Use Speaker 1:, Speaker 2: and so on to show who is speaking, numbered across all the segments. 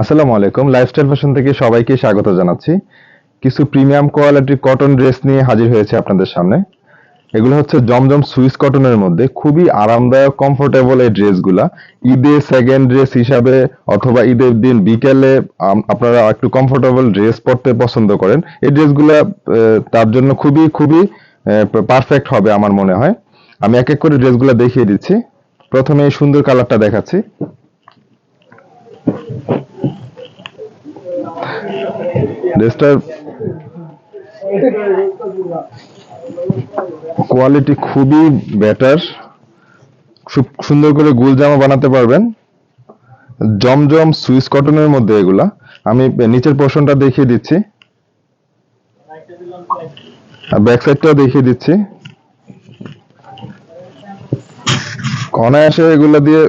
Speaker 1: আসসালামু আলাইকুম। Lifestyle fashion থেকে সবাইকে স্বাগত জানাচ্ছি। কিছু প্রিমিয়াম কোয়ালিটির কটন ড্রেস নিয়ে হাজির হয়েছে আপনাদের সামনে। এগুলো হচ্ছে জমজম সুইস কটনের মধ্যে। খুবই আরামদায়ক কমফোর্টেবল এই ড্রেসগুলা ঈদে সেকেন্ড ড্রেস হিসাবে অথবা ঈদের দিন বিকেলে আপনারা একটু কমফোর্টেবল ড্রেস পরতে পছন্দ করেন। এই ড্রেসগুলা তার জন্য খুবই খুবই পারফেক্ট হবে আমার মনে হয়। আমি এক এক করে ড্রেসগুলো দেখিয়ে দিচ্ছি। প্রথমে এই সুন্দর কালারটা দেখাচ্ছি। ড্রেসটার কোয়ালিটি খুবই বেটার। খুব সুন্দর করে গুল জামা বানাতে পারবেন। জমজম সুইস কটনের মধ্যে এগুলা। আমি নিচের পোর্শনটা দেখিয়ে দিচ্ছি। ব্যাক সাইডটাও দেখিয়ে দিচ্ছি। অনায়াসে এগুলা দিয়ে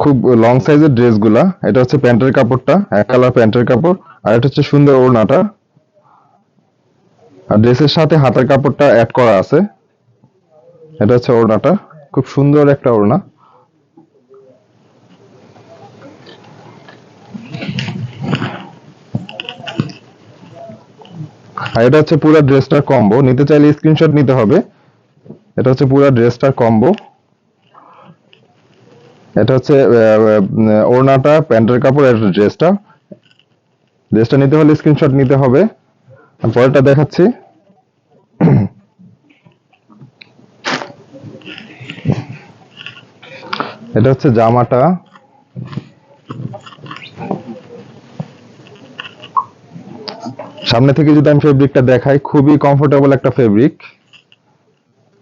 Speaker 1: খুব লং সাইজের ড্রেসগুলা। এটা হচ্ছে প্যান্টের কাপড়টা, এক কালার প্যান্টের কাপড়, আর এটা হচ্ছে সুন্দর ওড়নাটা। আর ড্রেসের সাথে হাতের কাপড়টা অ্যাড করা আছে। এটা হচ্ছে ওড়নাটা, খুব সুন্দর একটা ওড়না। আর এটা হচ্ছে পুরো ড্রেসটার কম্বো নিতে চাইলে স্ক্রিনশট নিতে হবে। এটা হচ্ছে পুরো ড্রেসটার কম্বো এটা হচ্ছে ওড়নাটা, প্যান্টের কাপড় আর ড্রেসটা। ড্রেসটা নিতে হলে স্ক্রিনশট নিতে হবে। পরেরটা দেখাচ্ছি। এটা হচ্ছে জামাটা। সামনে থেকে যদি আমি ফেব্রিকটা দেখাই, খুবই কমফোর্টেবল একটা fabric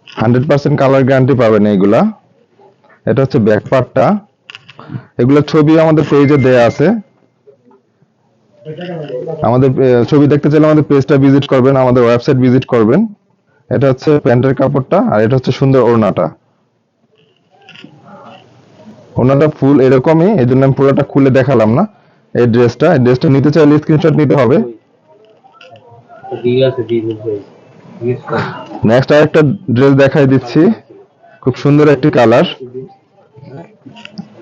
Speaker 1: hundred percent colour guarantee পাবেন এইগুলা। এটা হচ্ছে ব্যাক পার্টটা এগুলোর ছবি আমাদের পেজে দেয়া আছে। আমাদের ছবি দেখতে চাইলে আমাদের পেজটা ভিজিট করবেন, আমাদের ওয়েবসাইট ভিজিট করবেন। এটা হচ্ছে প্যান্টের কাপড়টা, আর এটা হচ্ছে সুন্দর ওড়নাটা। ওড়নাটা ফুল এরকমই, এই জন্য আমি পুরোটা খুলে দেখালাম না। এই ড্রেসটা এই ড্রেসটা নিতে চাইলে স্ক্রিনশট নিতে হবে। নেক্সট আরেকটা ড্রেস দেখাই দিচ্ছি। খুব সুন্দর একটি কালার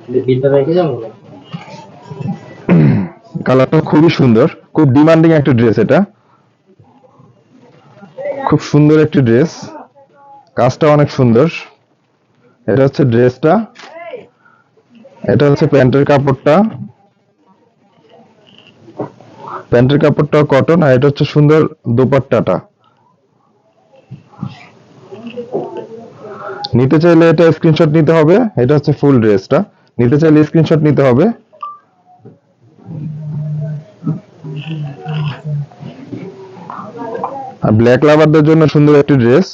Speaker 1: কালারটা খুবই সুন্দর। খুব ডিমান্ডিং একটা ড্রেস এটা। খুব সুন্দর একটি ড্রেস কাজটা অনেক সুন্দর। এটা হচ্ছে ড্রেসটা এটা হচ্ছে প্যান্টের কাপড়টা। প্যান্টের কাপড়টা কটন আর এটা হচ্ছে সুন্দর দোপাট্টাটা। নিতে চাইলে এটা স্ক্রিনশট নিতে হবে। এটা হচ্ছে ফুল ড্রেসটা নিতে চাইলে স্ক্রিনশট নিতে হবে। আর ব্ল্যাক লাভারদের জন্য সুন্দর একটি ড্রেস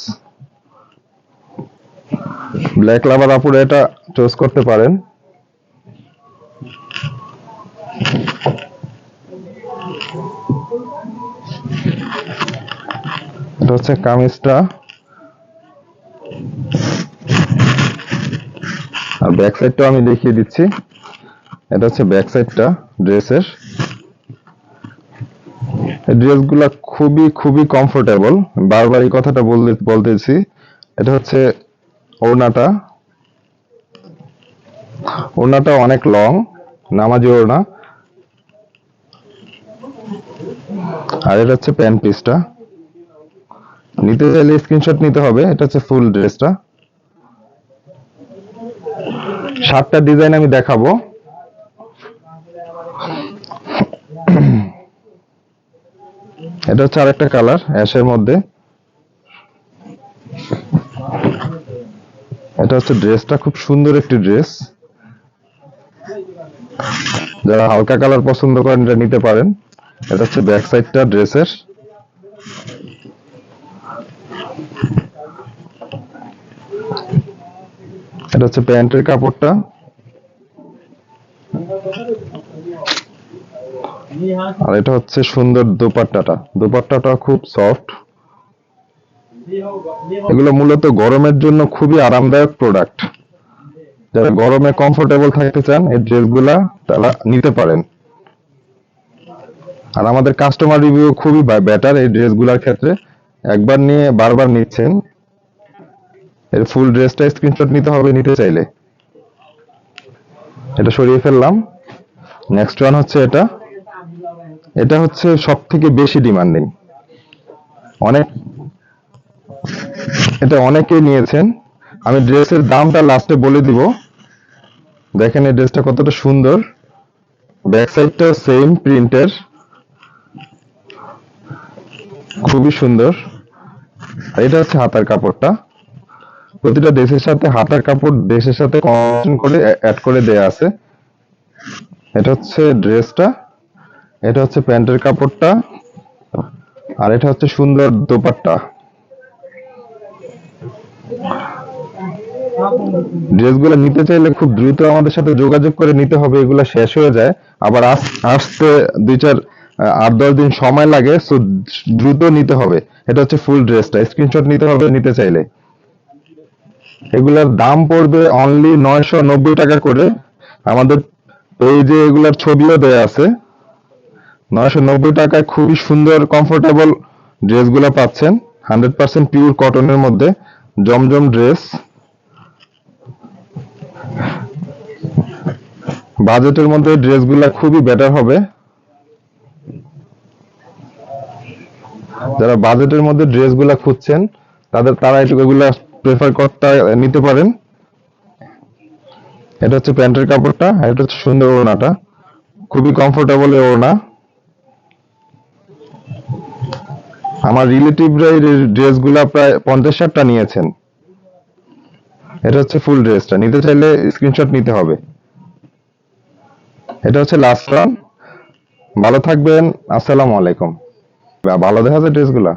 Speaker 1: ব্ল্যাক লাভার আপুরা এটা চয়েস করতে পারেন। এটা হচ্ছে কামিজটা। ব্যাক সাইডটাও আমি দেখিয়ে দিচ্ছি। এটা হচ্ছে ব্যাক সাইডটা ড্রেসের ড্রেসগুলা খুবই খুবই কমফোর্টেবল বারবার এই কথাটা বলতে, বলতেছি। এটা হচ্ছে ওড়নাটা। ওড়নাটা অনেক লং নামাজি ওড়না। আর এটা হচ্ছে প্যান্ট পিসটা নিতে চাইলে স্ক্রিনশট নিতে হবে। এটা হচ্ছে ফুল ড্রেসটা সাতটা ডিজাইন আমি দেখাবো। এটা হচ্ছে আরেকটা কালার অ্যাশের মধ্যে। এটা হচ্ছে ড্রেসটা খুব সুন্দর একটি ড্রেস যারা হালকা কালার পছন্দ করেন, এটা নিতে পারেন। এটা হচ্ছে ব্যাক সাইডটা ড্রেসের এটা হচ্ছে প্যান্টের কাপড়টা। আর এটা হচ্ছে সুন্দর দোপাট্টাটা। দোপাট্টাটা খুব সফট এগুলো মূলত গরমের জন্য খুবই আরামদায়ক প্রোডাক্ট যারা গরমে কমফোর্টেবল থাকতে চান, এই ড্রেসগুলা তারা নিতে পারেন। আর আমাদের কাস্টমার রিভিউ খুবই বেটার এই ড্রেসগুলোর ক্ষেত্রে। একবার নিয়ে বারবার নিচ্ছেন। এর ফুল ড্রেসটা স্ক্রিনশট নিতে হবে, নিতে চাইলে। এটা সরিয়ে ফেললাম। নেক্সট ওয়ান হচ্ছে এটা। এটা হচ্ছে সব থেকে বেশি ডিমান্ডিং অনেক এটা অনেকেই নিয়েছেন। আমি ড্রেসের দামটা লাস্টে বলে দিব। দেখেন এই ড্রেসটা কতটা সুন্দর। ব্যাক সাইডটা সেম প্রিন্টের খুবই সুন্দর। এটা হচ্ছে হাতার কাপড়টা। প্রতিটা ড্রেসের সাথে হাতার কাপড় ড্রেসের সাথে কম্বিনেশন করে অ্যাড করে দেয়া আছে। এটা হচ্ছে ড্রেসটা এটা হচ্ছে প্যান্টের কাপড়টা, আর এটা হচ্ছে সুন্দর দোপাট্টা। ড্রেসগুলো নিতে চাইলে খুব দ্রুত আমাদের সাথে যোগাযোগ করে নিতে হবে, এগুলো শেষ হয়ে যায়। আবার আস- আসতে দুই চার আট দশ দিন সময় লাগে দ্রুত নিতে হবে। এটা হচ্ছে ফুল ড্রেসটা স্ক্রিনশট নিতে হবে নিতে চাইলে। এগুলার দাম পড়বে অনলি নয়শো নব্বই টাকা করে। আমাদের পেজে এগুলার ছবিও দেয়া আছে। নয়শো নব্বই টাকায় খুবই সুন্দর কমফোর্টেবল ড্রেসগুলো পাচ্ছেন। হান্ড্রেড পার্সেন্ট পিওর কটনের মধ্যে। জমজম ড্রেস। বাজেটের মধ্যে ড্রেসগুলো খুবই বেটার হবে। যারা বাজেটের মধ্যে ড্রেসগুলো খুঁজছেন, তাদের, তারা এগুলা প্রেফার করতে নিতে পারেন। এটা হচ্ছে প্যান্টের কাপড়টা এটা হচ্ছে সুন্দর ওড়নাটা। খুবই কমফোর্টেবল ওড়না। আমার রিলেটিভরা এই ড্রেসগুলা প্রায় পঞ্চাশ ষাটটা নিয়েছেন। এটা হচ্ছে ফুল ড্রেসটা। নিতে চাইলে স্ক্রিনশট নিতে হবে। এটা হচ্ছে লাস্ট রান ভালো থাকবেন। আসসালামু আলাইকুম। ভালো দেখা যায় ড্রেসগুলা।